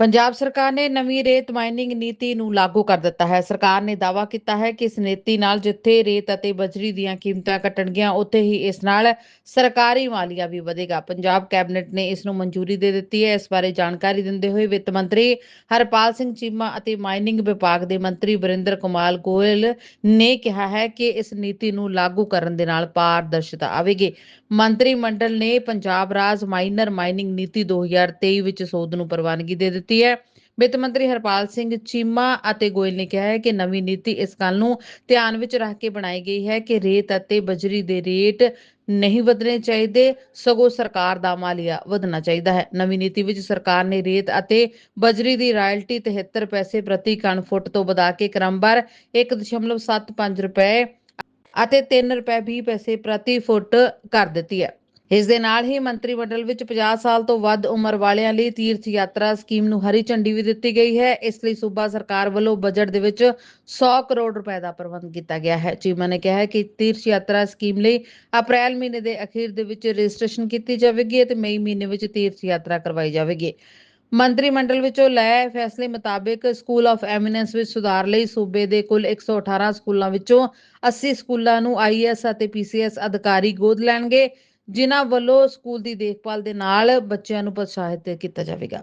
ਪੰਜਾਬ ਸਰਕਾਰ ਨੇ ਨਵੀਂ ਰੇਤ ਮਾਈਨਿੰਗ ਨੀਤੀ ਨੂੰ ਲਾਗੂ ਕਰ ਦਿੱਤਾ ਹੈ। ਸਰਕਾਰ ਨੇ ਦਾਅਵਾ ਕੀਤਾ ਹੈ ਕਿ ਇਸ ਨੀਤੀ ਨਾਲ ਜਿੱਥੇ ਰੇਤ ਅਤੇ ਬਜਰੀ ਦੀਆਂ ਕੀਮਤਾਂ ਘਟਣਗੀਆਂ, ਉੱਥੇ ਹੀ ਇਸ ਨਾਲ ਸਰਕਾਰੀ ਮਾਲੀਆ ਵੀ ਵਧੇਗਾ। ਪੰਜਾਬ ਕੈਬਨਿਟ ਨੇ ਇਸ ਨੂੰ ਮਨਜ਼ੂਰੀ ਦੇ ਦਿੱਤੀ ਹੈ। ਇਸ ਬਾਰੇ ਜਾਣਕਾਰੀ ਦਿੰਦੇ ਹੋਏ ਵਿੱਤ ਮੰਤਰੀ ਹਰਪਾਲ ਸਿੰਘ ਚੀਮਾ ਅਤੇ ਮਾਈਨਿੰਗ ਵਿਭਾਗ ਦੇ ਮੰਤਰੀ ਵਰਿੰਦਰ ਕੁਮਾਰ ਗੋਇਲ ਨੇ ਕਿਹਾ ਹੈ ਕਿ ਇਸ ਨੀਤੀ ਨੂੰ ਲਾਗੂ ਕਰਨ ਦੇ ਨਾਲ ਪਾਰਦਰਸ਼ਤਾ ਆਵੇਗੀ। ਮੰਤਰੀ ਮੰਡਲ ਨੇ ਪੰਜਾਬ ਰਾਜ ਮਾਈਨਰ ਮਾਈਨਿੰਗ ਨੀਤੀ 2023 ਵਿੱਚ ਸੋਧ ਨੂੰ ਪ੍ਰਵਾਨਗੀ ਦੇ ਦਿੱਤੀ ਹੈ। ਵਿੱਤ ਮੰਤਰੀ ਹਰਪਾਲ ਸਿੰਘ ਚੀਮਾ ਅਤੇ ਗੋਇਲ ਨੇ ਕਿਹਾ ਹੈ ਕਿ ਨਵੀਂ ਨੀਤੀ ਇਸ ਗੱਲ ਨੂੰ ਧਿਆਨ ਵਿੱਚ ਰੱਖ ਕੇ ਬਣਾਈ ਗਈ ਹੈ ਕਿ ਰੇਤ ਅਤੇ ਬਜਰੀ ਦੇ ਰੇਟ ਨਹੀਂ ਵਧਣੇ ਚਾਹੀਦੇ, ਸਗੋਂ ਸਰਕਾਰ ਦਾ ਮਾਲੀਆ ਵਧਣਾ ਚਾਹੀਦਾ ਹੈ। ਨਵੀਂ ਨੀਤੀ ਵਿੱਚ ਸਰਕਾਰ ਨੇ ਰੇਤ ਅਤੇ ਬਜਰੀ ਦੀ ਰਾਇਲਟੀ 73 ਪੈਸੇ ਪ੍ਰਤੀ ਕਣ ਫੁੱਟ ਤੋਂ ਵਧਾ ਕੇ ਕ੍ਰਮਵਾਰ 1.75 ਰੁਪਏ ਅਤੇ 3 ਰੁਪਏ 20 ਪੈਸੇ ਪ੍ਰਤੀ ਫੁੱਟ ਕਰ ਦਿੱਤੀ ਹੈ। ਇਸ ਦੇ ਨਾਲ ਹੀ ਮੰਤਰੀ ਮੰਡਲ ਵਿੱਚ 50 ਸਾਲ ਤੋਂ ਵੱਧ ਉਮਰ ਵਾਲਿਆਂ ਲਈ ਤੀਰਥ ਯਾਤਰਾ ਸਕੀਮ ਨੂੰ ਹਰੀ ਝੰਡੀ ਵੀ ਦਿੱਤੀ ਗਈ ਹੈ। ਇਸ ਲਈ ਸੂਬਾ ਸਰਕਾਰ ਵੱਲੋਂ ਬਜਟ ਦੇ ਵਿੱਚ 100 ਕਰੋੜ ਰੁਪਏ ਦਾ ਪ੍ਰਬੰਧ ਕੀਤਾ ਗਿਆ ਹੈ। ਚੀਮਾ ਨੇ ਕਿਹਾ ਹੈ ਕਿ ਤੀਰਥ ਯਾਤਰਾ ਸਕੀਮ ਲਈ ਅਪ੍ਰੈਲ ਮਹੀਨੇ ਦੇ ਅਖੀਰ ਦੇ ਵਿੱਚ ਰਜਿਸਟ੍ਰੇਸ਼ਨ ਕੀਤੀ ਜਾਵੇਗੀ ਅਤੇ ਮਈ ਮਹੀਨੇ ਵਿੱਚ ਤੀਰਥ ਯਾਤਰਾ ਕਰਵਾਈ ਜਾਵੇਗੀ। ਮੰਤਰੀ ਮੰਡਲ ਵਿੱਚੋਂ ਲਏ ਫੈਸਲੇ ਮੁਤਾਬਕ ਸਕੂਲ ਆਫ ਐਮੀਨੈਂਸ ਵਿੱਚ ਸੁਧਾਰ ਲਈ ਸੂਬੇ ਦੇ ਕੁੱਲ 118 ਸਕੂਲਾਂ ਵਿੱਚੋਂ 80 ਸਕੂਲਾਂ ਨੂੰ ਆਈਐਸ ਅਤੇ ਪੀਸੀਐਸ ਅਧਿਕਾਰੀ ਗੋਦ ਲੈਣਗੇ। ਜਿਨ੍ਹਾਂ ਵੱਲੋਂ ਸਕੂਲ ਦੀ ਦੇਖਭਾਲ ਦੇ ਨਾਲ ਬੱਚਿਆਂ ਨੂੰ ਪ੍ਰੋਤਸਾਹਿਤ ਕੀਤਾ ਜਾਵੇਗਾ।